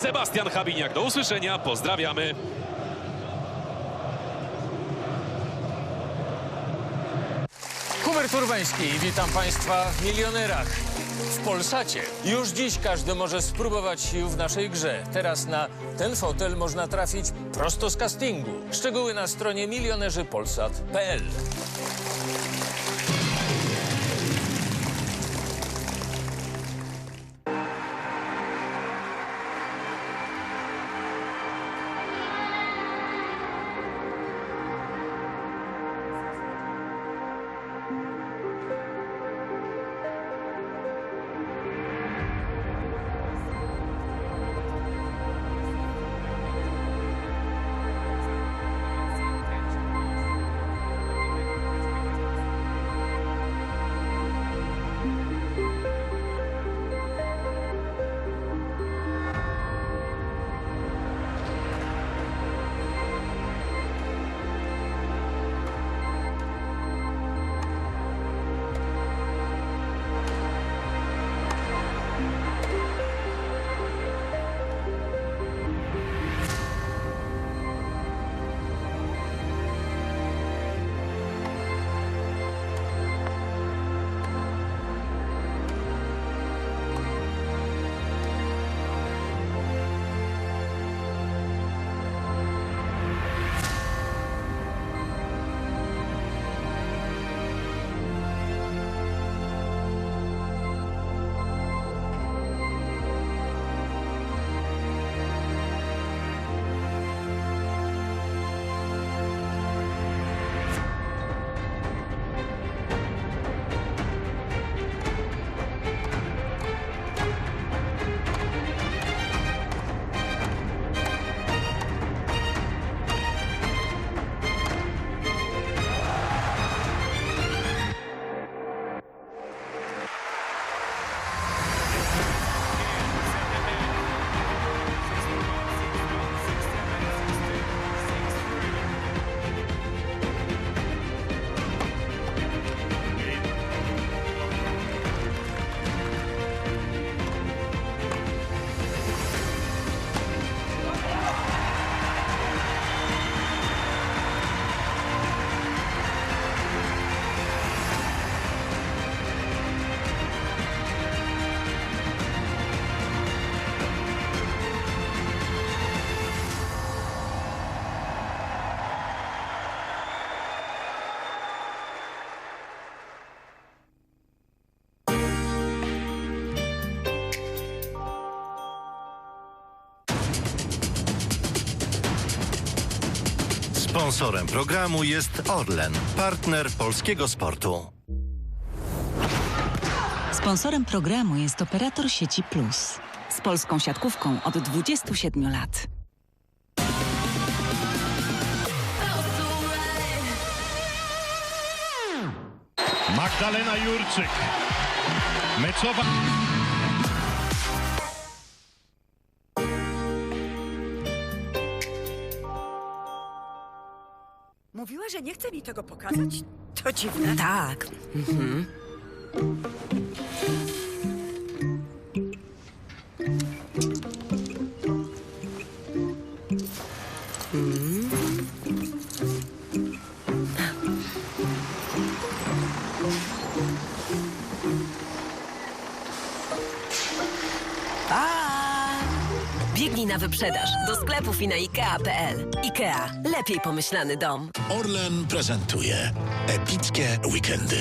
Sebastian Habiniak. Do usłyszenia. Pozdrawiamy. Hubert Urbański, witam Państwa w Milionerach. W Polsacie. Już dziś każdy może spróbować sił w naszej grze. Teraz na ten fotel można trafić prosto z castingu. Szczegóły na stronie milionerzy.polsat.pl Sponsorem programu jest Orlen, partner polskiego sportu. Sponsorem programu jest operator sieci Plus. Z polską siatkówką od 27 lat. Magdalena Jurczyk. Meczowa. Że nie chce mi tego pokazać? To dziwne. Tak. A! Biegnij na wyprzedaż do sklepów i na IKEA.pl. IKEA. Lepiej pomyślany dom. Orlen prezentuje epickie weekendy.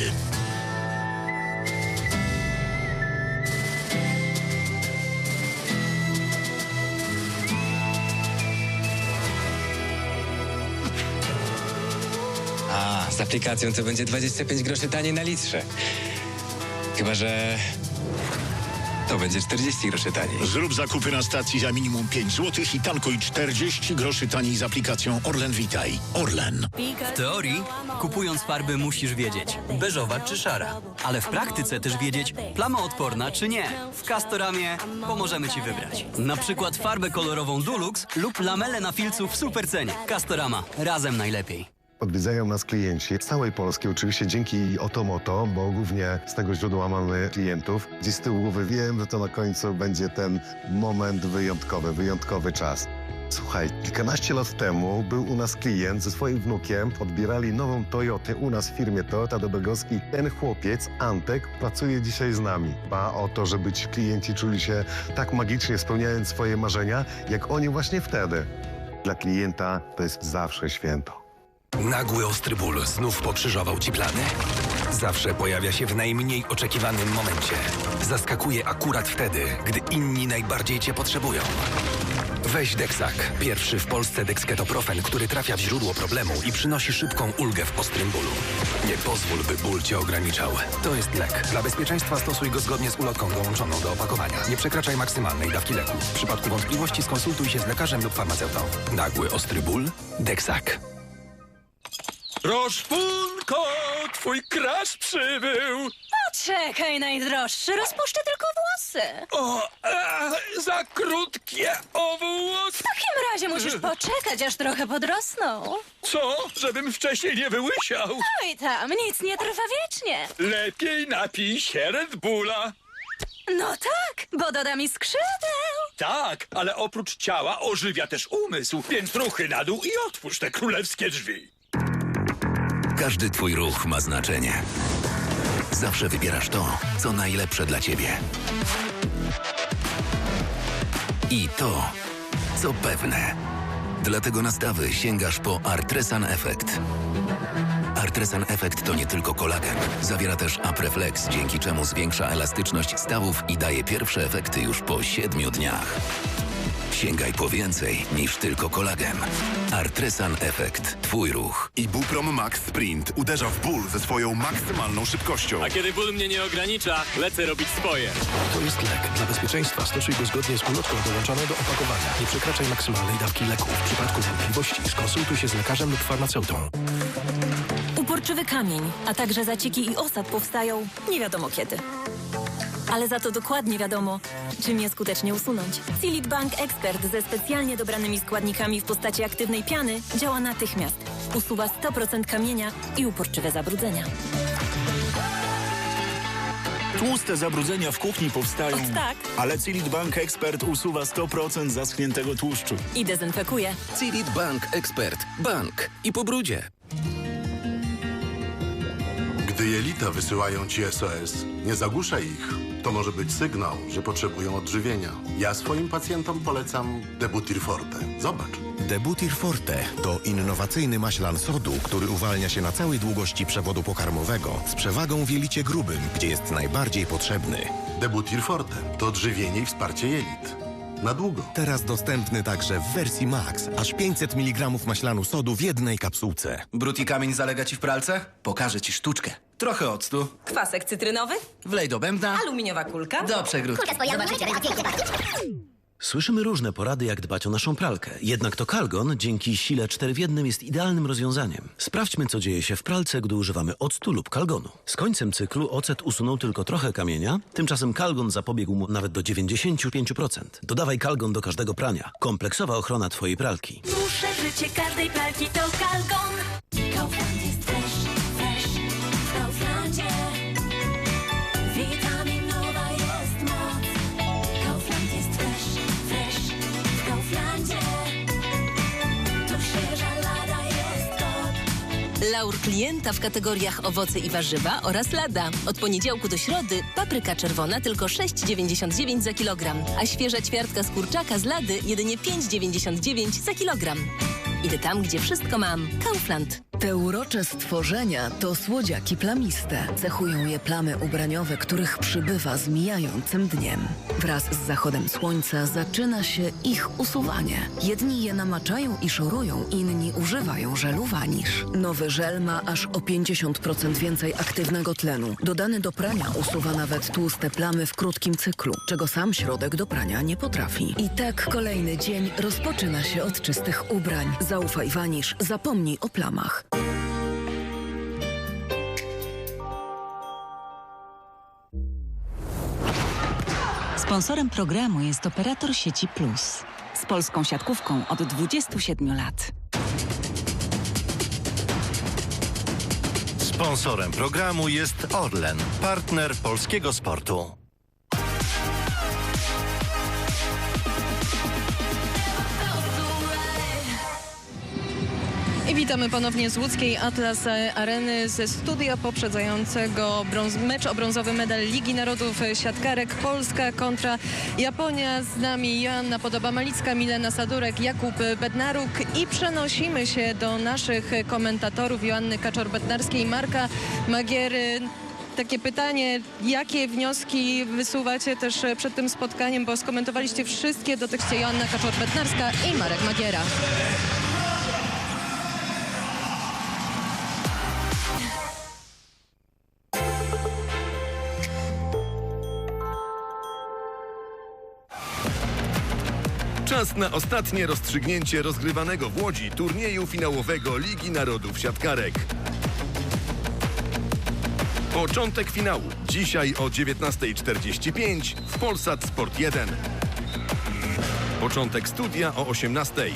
A, z aplikacją to będzie 25 groszy taniej na litrze. Chyba, że to będzie 40 groszy taniej. Zrób zakupy na stacji za minimum 5 zł i tankuj 40 groszy taniej z aplikacją Orlen Witaj. Orlen. W teorii, kupując farby musisz wiedzieć, beżowa czy szara. Ale w praktyce też wiedzieć, plama odporna czy nie. W Castoramie pomożemy Ci wybrać. Na przykład farbę kolorową Dulux lub lamelę na filcu w super cenie. Castorama. Razem najlepiej. Odwiedzają nas klienci z całej Polski, oczywiście dzięki Otomoto, bo głównie z tego źródła mamy klientów. Gdzieś z tyłu głowy wiem, że to na końcu będzie ten moment wyjątkowy, wyjątkowy czas. Słuchaj, kilkanaście lat temu był u nas klient ze swoim wnukiem, odbierali nową Toyotę u nas w firmie Toyota Dobrogowski. Ten chłopiec, Antek, pracuje dzisiaj z nami. Dba o to, żeby ci klienci czuli się tak magicznie spełniając swoje marzenia, jak oni właśnie wtedy. Dla klienta to jest zawsze święto. Nagły ostry ból znów pokrzyżował ci plany? Zawsze pojawia się w najmniej oczekiwanym momencie. Zaskakuje akurat wtedy, gdy inni najbardziej cię potrzebują. Weź Dexak, pierwszy w Polsce dexketoprofen, który trafia w źródło problemu i przynosi szybką ulgę w ostrym bólu. Nie pozwól, by ból cię ograniczał. To jest lek. Dla bezpieczeństwa stosuj go zgodnie z ulotką dołączoną do opakowania. Nie przekraczaj maksymalnej dawki leku. W przypadku wątpliwości skonsultuj się z lekarzem lub farmaceutą. Nagły ostry ból? Dexak. Roszpunko, twój krasz przybył. Czekaj, najdroższy, rozpuszczę tylko włosy. O, a, za krótkie o włos. W takim razie musisz poczekać, aż trochę podrosną. Co? Żebym wcześniej nie wyłysiał. Oj tam, nic nie trwa wiecznie. Lepiej napij się Red Bulla. No tak, bo doda mi skrzydeł. Tak, ale oprócz ciała ożywia też umysł, więc ruchy na dół i otwórz te królewskie drzwi. Każdy twój ruch ma znaczenie. Zawsze wybierasz to, co najlepsze dla ciebie. I to, co pewne. Dlatego na stawy sięgasz po Artresan Effect. Artresan Effect to nie tylko kolagen. Zawiera też Apreflex, dzięki czemu zwiększa elastyczność stawów i daje pierwsze efekty już po 7 dniach. Sięgaj po więcej niż tylko kolagen. Artresan Effect. Twój ruch. Ibuprom Max Sprint uderza w ból ze swoją maksymalną szybkością. A kiedy ból mnie nie ogranicza, lecę robić swoje. To jest lek. Dla bezpieczeństwa stosuj go zgodnie z ulotką dołączoną do opakowania. Nie przekraczaj maksymalnej dawki leku. W przypadku wątpliwości skonsultuj się z lekarzem lub farmaceutą. Uporczywy kamień, a także zacieki i osad powstają nie wiadomo kiedy. Ale za to dokładnie wiadomo, czym je skutecznie usunąć. Silit Bank Expert ze specjalnie dobranymi składnikami w postaci aktywnej piany działa natychmiast. Usuwa 100% kamienia i uporczywe zabrudzenia. Tłuste zabrudzenia w kuchni powstają. Och, tak. Ale Cilit Bank Expert usuwa 100% zaschniętego tłuszczu. I dezynfekuje. Cilit Bank Expert. Bank. I po brudzie. Jelita wysyłają ci SOS, nie zagłuszaj ich. To może być sygnał, że potrzebują odżywienia. Ja swoim pacjentom polecam Debutir Forte. Zobacz. Debutir Forte to innowacyjny maślan sodu, który uwalnia się na całej długości przewodu pokarmowego z przewagą w jelicie grubym, gdzie jest najbardziej potrzebny. Debutir Forte to odżywienie i wsparcie jelit. Na długo. Teraz dostępny także w wersji Max. Aż 500 mg maślanu sodu w jednej kapsułce. Brud i kamień zalega ci w pralce? Pokażę ci sztuczkę. Trochę octu, Kwasek cytrynowy? wlej do bębna, Aluminiowa kulka? do przegródki. Słyszymy różne porady, jak dbać o naszą pralkę. Jednak to Kalgon dzięki sile 4 w 1 jest idealnym rozwiązaniem. Sprawdźmy, co dzieje się w pralce, gdy używamy octu lub kalgonu. Z końcem cyklu ocet usunął tylko trochę kamienia, tymczasem kalgon zapobiegł mu nawet do 95%. Dodawaj kalgon do każdego prania. Kompleksowa ochrona twojej pralki. Muszę życie każdej pralki to Kalgon. Kaufland jest Laur klienta w kategoriach owoce i warzywa oraz lada. Od poniedziałku do środy papryka czerwona tylko 6,99 za kilogram, a świeża ćwiartka z kurczaka z lady jedynie 5,99 za kilogram. Idę tam, gdzie wszystko mam. Kaufland. Te urocze stworzenia to słodziaki plamiste. Cechują je plamy ubraniowe, których przybywa z mijającym dniem. Wraz z zachodem słońca zaczyna się ich usuwanie. Jedni je namaczają i szorują, inni używają żelu wanisz. Nowy żel ma aż o 50% więcej aktywnego tlenu. Dodany do prania usuwa nawet tłuste plamy w krótkim cyklu, czego sam środek do prania nie potrafi. I tak kolejny dzień rozpoczyna się od czystych ubrań. Zaufaj wanisz, zapomnij o plamach. Sponsorem programu jest operator sieci Plus. Z polską siatkówką od 27 lat. Sponsorem programu jest Orlen, partner polskiego sportu. Witamy ponownie z łódzkiej Atlas Areny ze studia poprzedzającego brąz, mecz o brązowy medal Ligi Narodów Siatkarek Polska kontra Japonia. Z nami Joanna Podoba-Malicka, Milena Sadurek, Jakub Bednaruk i przenosimy się do naszych komentatorów Joanny Kaczor-Bednarskiej, Marka Magiery. Takie pytanie, jakie wnioski wysuwacie też przed tym spotkaniem, bo skomentowaliście wszystkie do tekście Joanna Kaczor-Bednarska i Marek Magiera. Czas na ostatnie rozstrzygnięcie rozgrywanego w Łodzi turnieju finałowego Ligi Narodów Siatkarek. Początek finału dzisiaj o 19.45 w Polsat Sport 1. Początek studia o 18.00.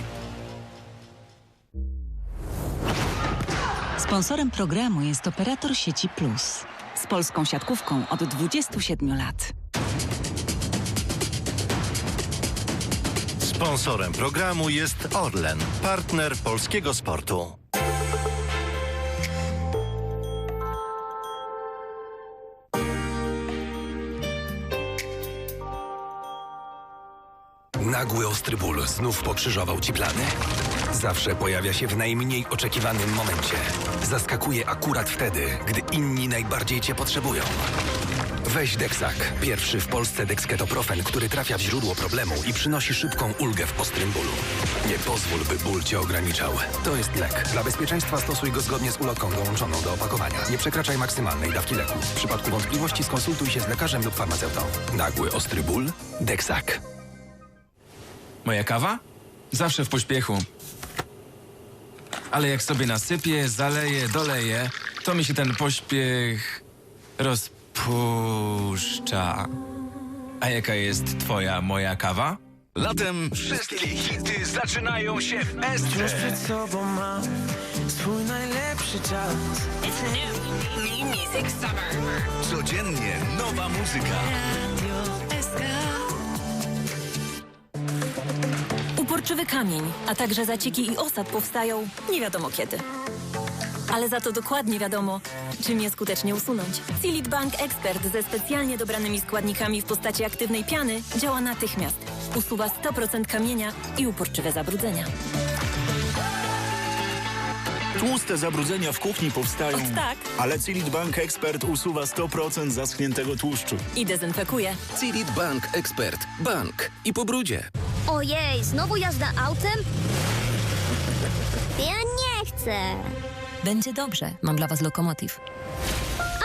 Sponsorem programu jest operator sieci Plus. Z polską siatkówką od 27 lat. Sponsorem programu jest Orlen, partner polskiego sportu. Nagły ostry ból znów pokrzyżował ci plany? Zawsze pojawia się w najmniej oczekiwanym momencie. Zaskakuje akurat wtedy, gdy inni najbardziej cię potrzebują. Weź Dexak, pierwszy w Polsce dexketoprofen, który trafia w źródło problemu i przynosi szybką ulgę w ostrym bólu. Nie pozwól, by ból cię ograniczał. To jest lek. Dla bezpieczeństwa stosuj go zgodnie z ulotką dołączoną do opakowania. Nie przekraczaj maksymalnej dawki leku. W przypadku wątpliwości skonsultuj się z lekarzem lub farmaceutą. Nagły ostry ból? Dexak. Moja kawa? Zawsze w pośpiechu. Ale jak sobie nasypię, zaleję, doleję, to mi się ten pośpiech rozpuszcza. A jaka jest twoja, moja kawa? Latem wszystkie hity zaczynają się w Wciąż Estre. przed sobą mam swój najlepszy czas. It's new, new music summer. Codziennie nowa muzyka. Uporczywy kamień, a także zacieki i osad powstają nie wiadomo kiedy. Ale za to dokładnie wiadomo, czym je skutecznie usunąć. Silit Bank Expert ze specjalnie dobranymi składnikami w postaci aktywnej piany działa natychmiast. Usuwa 100% kamienia i uporczywe zabrudzenia. Tłuste zabrudzenia w kuchni powstają. Och, tak. Ale Cilit Bank Expert usuwa 100% zaschniętego tłuszczu. I dezynfekuje. Cilit Bank Expert. Bank. I po brudzie. Ojej, znowu jazda autem? Ja nie chcę. Będzie dobrze. Mam dla was lokomotiv.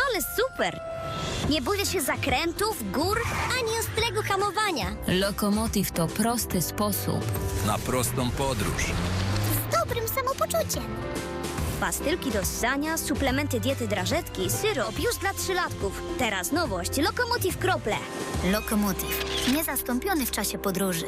Ale super. Nie boję się zakrętów, gór, ani ostrego hamowania. Lokomotiv to prosty sposób. Na prostą podróż. Z dobrym samopoczuciem. Pastylki do ssania, suplementy diety drażetki, syrop już dla trzylatków. Teraz nowość, Lokomotiv Krople. Lokomotiv. Niezastąpiony w czasie podróży.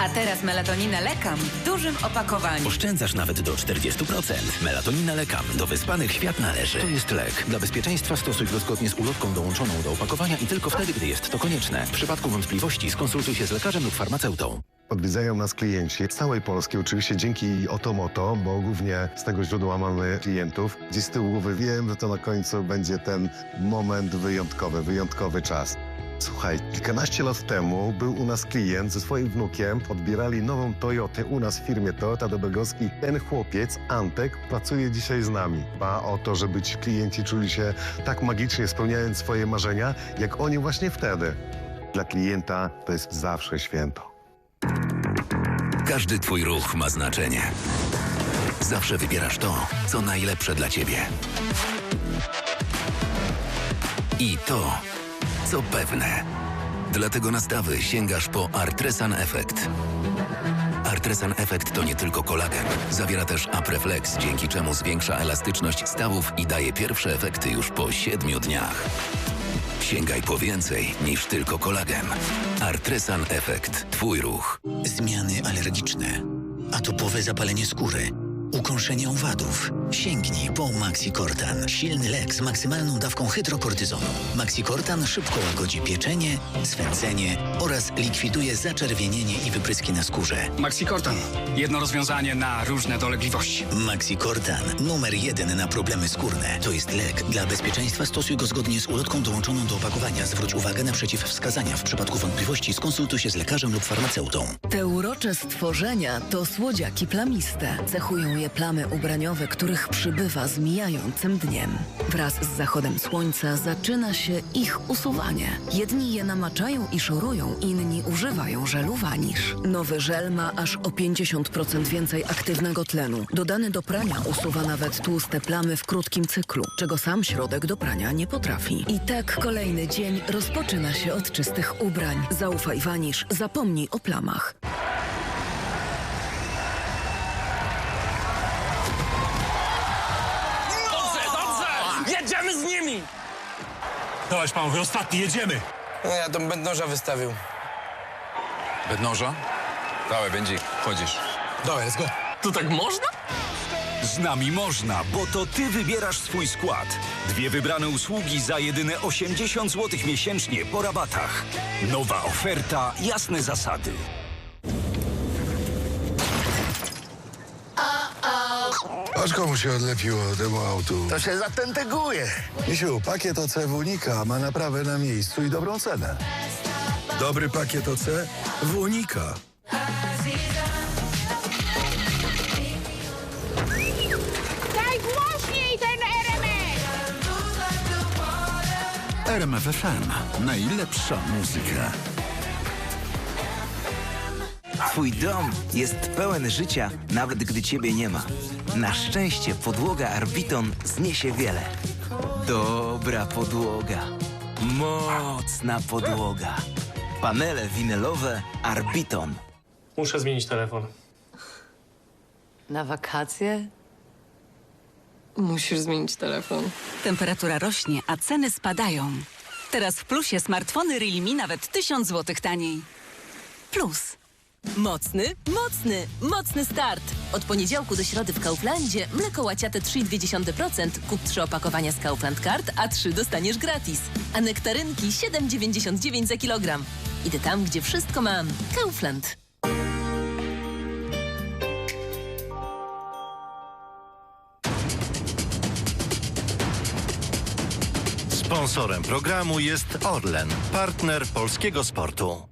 A teraz melatonina lekam w dużym opakowaniu. Oszczędzasz nawet do 40%. Melatonina lekam. Do wyspanych świat należy. To jest lek. Dla bezpieczeństwa stosuj go zgodnie z ulotką dołączoną do opakowania i tylko wtedy, gdy jest to konieczne. W przypadku wątpliwości skonsultuj się z lekarzem lub farmaceutą. Odwiedzają nas klienci z całej Polski, oczywiście dzięki Otomoto, bo głównie z tego źródła mamy klientów. Gdzieś z tyłu głowy wiem, że to na końcu będzie ten moment wyjątkowy, wyjątkowy czas. Słuchaj, kilkanaście lat temu był u nas klient ze swoim wnukiem, odbierali nową Toyotę u nas w firmie Toyota Dobegowski. Ten chłopiec, Antek, pracuje dzisiaj z nami. Dba o to, żeby ci klienci czuli się tak magicznie spełniając swoje marzenia, jak oni właśnie wtedy. Dla klienta to jest zawsze święto. Każdy twój ruch ma znaczenie. Zawsze wybierasz to, co najlepsze dla ciebie. I to, co pewne. Dlatego na stawy sięgasz po Artresan Effect. Artresan Effect to nie tylko kolagen. Zawiera też Apreflex, dzięki czemu zwiększa elastyczność stawów i daje pierwsze efekty już po siedmiu dniach. Sięgaj po więcej niż tylko kolagen. Artresan Effect. Twój ruch. Zmiany alergiczne. Atopowe zapalenie skóry. Ukąszenie owadów. Sięgnij po Maxicortan. Silny lek z maksymalną dawką hydrokortyzonu. Maxicortan szybko łagodzi pieczenie, swędzenie oraz likwiduje zaczerwienienie i wypryski na skórze. Maxicortan. Jedno rozwiązanie na różne dolegliwości. Maxicortan. Numer jeden na problemy skórne. To jest lek. Dla bezpieczeństwa stosuj go zgodnie z ulotką dołączoną do opakowania. Zwróć uwagę na przeciwwskazania. W przypadku wątpliwości skonsultuj się z lekarzem lub farmaceutą. Te urocze stworzenia to słodziaki plamiste. Cechują plamy ubraniowe, których przybywa z mijającym dniem. Wraz z zachodem słońca zaczyna się ich usuwanie. Jedni je namaczają i szorują, inni używają żelu wanisz. Nowy żel ma aż o 50% więcej aktywnego tlenu. Dodany do prania usuwa nawet tłuste plamy w krótkim cyklu, czego sam środek do prania nie potrafi. I tak kolejny dzień rozpoczyna się od czystych ubrań. Zaufaj wanisz, zapomnij o plamach. Dałeś panowie, ostatni, jedziemy! No ja tam będnoża wystawił. Bednoża? Dawaj, będzie, chodzisz. Dawaj, let's go. To tak można? Z nami można, bo to ty wybierasz swój skład. Dwie wybrane usługi za jedyne 80 zł miesięcznie po rabatach. Nowa oferta, jasne zasady. Aż komu się odlepiło temu autu? To się zatenteguje. Misiu, pakiet OC w Unika ma naprawę na miejscu i dobrą cenę. Dobry pakiet OC w Unika. Daj głośniej ten RMF! RMF FM. Najlepsza muzyka. Twój dom jest pełen życia, nawet gdy ciebie nie ma. Na szczęście podłoga Arbiton zniesie wiele. Dobra podłoga. Mocna podłoga. Panele winylowe Arbiton. Muszę zmienić telefon. Na wakacje? Musisz zmienić telefon. Temperatura rośnie, a ceny spadają. Teraz w Plusie smartfony Realme nawet 1000 zł taniej. Plus. Mocny, mocny, mocny start! Od poniedziałku do środy w Kauflandzie mleko łaciate 3,2%. Kup 3 opakowania z Kaufland Card, a 3 dostaniesz gratis. A nektarynki 7,99 za kilogram. Idę tam, gdzie wszystko mam. Kaufland. Sponsorem programu jest Orlen, partner polskiego sportu.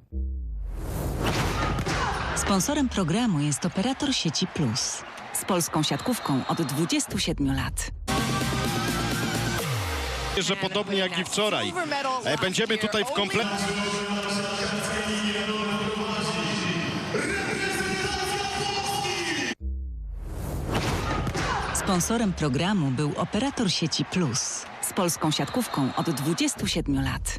Sponsorem programu jest operator sieci Plus. Z polską siatkówką od 27 lat. że podobnie jak i wczoraj. e, Będziemy tutaj w komplecie. Sponsorem programu był operator sieci Plus. Z polską siatkówką od 27 lat.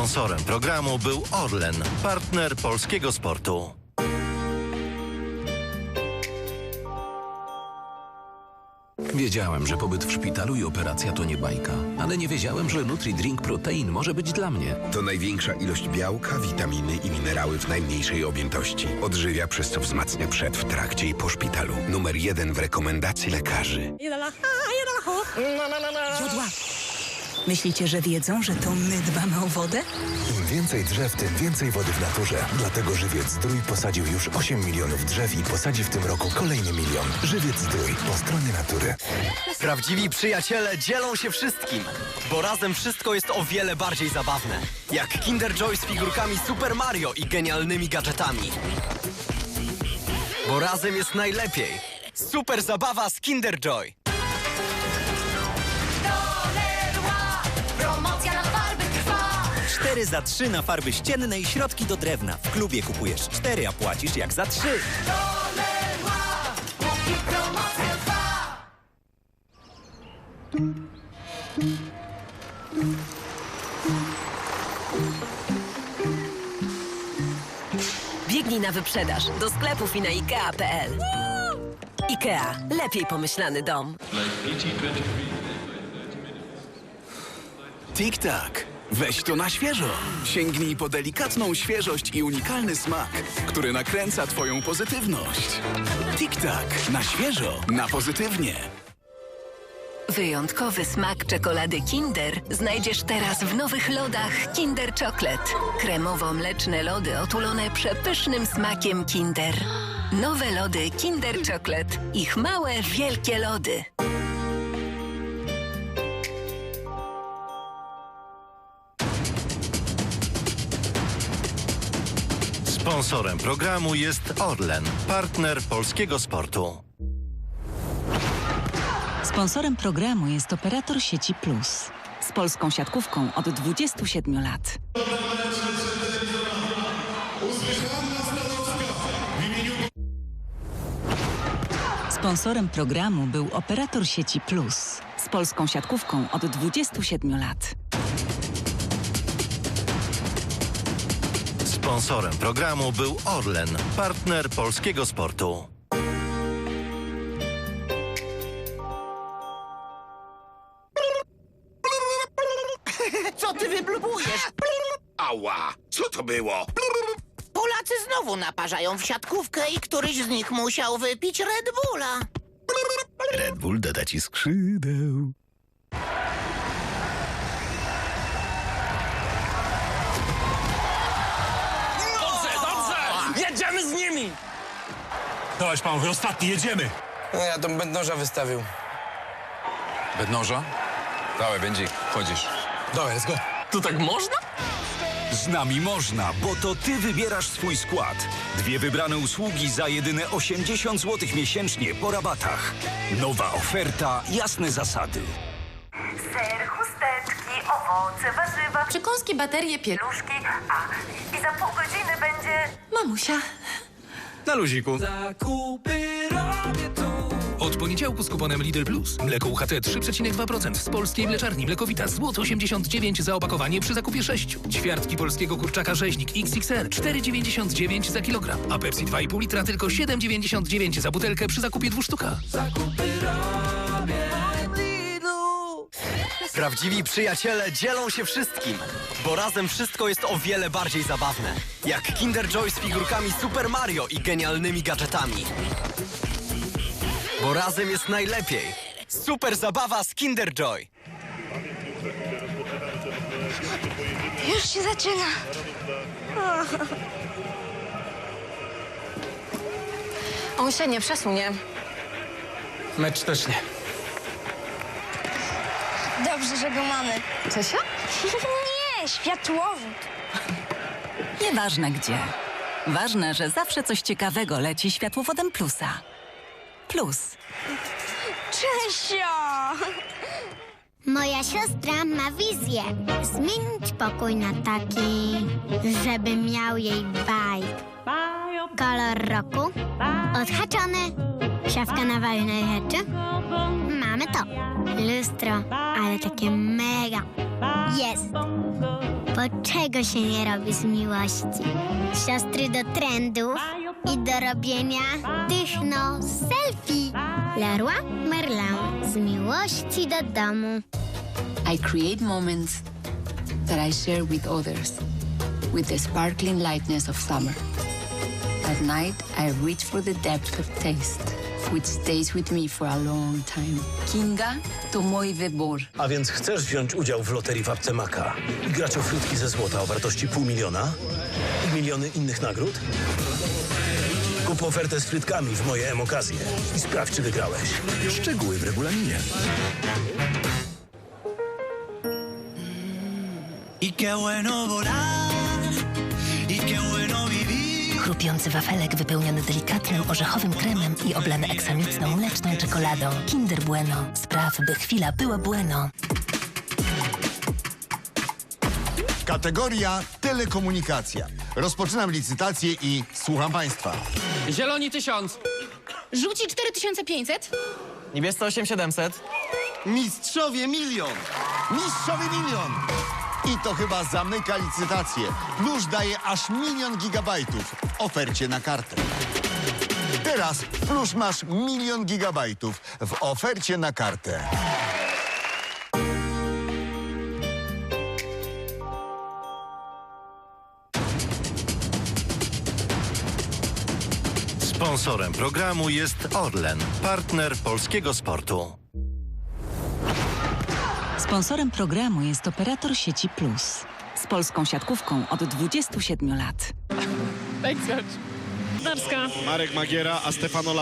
Sponsorem programu był Orlen, partner polskiego sportu. Wiedziałem, że pobyt w szpitalu i operacja to nie bajka, ale nie wiedziałem, że NutriDrink Protein może być dla mnie. To największa ilość białka, witaminy i minerały w najmniejszej objętości. Odżywia, przez co wzmacnia przed, w trakcie i po szpitalu. Numer jeden w rekomendacji lekarzy. Jodła. Myślicie, że wiedzą, że to my dbamy o wodę? Im więcej drzew, tym więcej wody w naturze. Dlatego Żywiec Zdrój posadził już 8 milionów drzew i posadzi w tym roku kolejny milion. Żywiec Zdrój po stronie natury. Prawdziwi przyjaciele dzielą się wszystkim, bo razem wszystko jest o wiele bardziej zabawne. Jak Kinder Joy z figurkami Super Mario i genialnymi gadżetami. Bo razem jest najlepiej. Super zabawa z Kinder Joy. 4 za 3 na farby ścienne i środki do drewna. W klubie kupujesz 4, a płacisz jak za 3. Póki promocja trwa! Biegnij na wyprzedaż do sklepów i na IKEA.pl. IKEA. Lepiej pomyślany dom. Tik-tak. Weź to na świeżo. Sięgnij po delikatną świeżość i unikalny smak, który nakręca Twoją pozytywność. Tik-tak, na świeżo, na pozytywnie. Wyjątkowy smak czekolady Kinder znajdziesz teraz w nowych lodach Kinder Chocolate. Kremowo-mleczne lody otulone przepysznym smakiem Kinder. Nowe lody Kinder Chocolate. Ich małe, wielkie lody. Sponsorem programu jest Orlen, partner polskiego sportu. Sponsorem programu jest operator sieci Plus. Z polską siatkówką od 27 lat. Sponsorem programu był operator sieci Plus. Z polską siatkówką od 27 lat. Sponsorem programu był Orlen, partner polskiego sportu. Co ty wyblubujesz? Ała, co to było? Polacy znowu naparzają w siatkówkę i któryś z nich musiał wypić Red Bulla. Red Bull doda ci skrzydeł. Dałeś panowie, ostatni, jedziemy. No ja tam będąża wystawił. Bednoża? Dawaj, będzie, chodzisz. Dawaj, let's go. Tu tak można? Z nami można, bo to ty wybierasz swój skład. Dwie wybrane usługi za jedyne 80 zł miesięcznie po rabatach. Nowa oferta, jasne zasady. Ser, chusteczki, owoce, warzywa, przekąski, baterie, pieluszki. A, i za pół godziny będzie... Mamusia. Na luziku. Od poniedziałku z kuponem Lidl Plus. Mleko UHT 3,2% z polskiej mleczarni Mlekowita. Złoto 89 za opakowanie przy zakupie 6. Ćwiartki polskiego kurczaka rzeźnik XXL 4,99 za kilogram. A Pepsi 2,5 litra tylko 7,99 za butelkę przy zakupie dwóch sztuka. Prawdziwi przyjaciele dzielą się wszystkim, bo razem wszystko jest o wiele bardziej zabawne. Jak Kinder Joy z figurkami Super Mario i genialnymi gadżetami. Bo razem jest najlepiej. Super zabawa z Kinder Joy. Już się zaczyna. On się nie przesunie. Mecz też nie. Dobrze, że go mamy. Czesia? Nie, światłowód. Nieważne gdzie. Ważne, że zawsze coś ciekawego leci światłowodem Plusa. Plus. Czesio! Moja siostra ma wizję. Zmienić pokój na taki, żeby miał jej vibe. Kolor roku, odhaczony, szafka na walnej rzeczy. Mamy to. Lustro, ale takie mega. Jest. Bo czego się nie robi z miłości? Siostry do trendów i do robienia tych no selfie. Leroy Merlin z miłości do domu. I create moments that I share with others with the sparkling lightness of summer. At night, I reach for the depth of taste, which stays with me for a long time. Kinga to mój wybór. A więc chcesz wziąć udział w loterii w apce Maka i grać o frytki ze złota o wartości pół miliona i miliony innych nagród? Kup ofertę z frytkami w moje M-okazje i sprawdź, czy wygrałeś. Szczegóły w regulaminie. Y qué bueno volar, y qué bueno vivir. Chrupiący wafelek wypełniony delikatnym orzechowym kremem i oblany eksamitną mleczną czekoladą. Kinder Bueno. Spraw, by chwila była bueno. Kategoria telekomunikacja. Rozpoczynam licytację i słucham państwa. Zieloni tysiąc. Żółci 4500? Niebiescy 8700. Mistrzowie milion! Mistrzowie milion! I to chyba zamyka licytację. Nóż daje aż milion gigabajtów w ofercie na kartę. Teraz plus masz milion gigabajtów w ofercie na kartę. Sponsorem programu jest Orlen, partner polskiego sportu. Sponsorem programu jest operator sieci Plus. Z polską siatkówką od 27 lat. Marek Magiera, a Stefano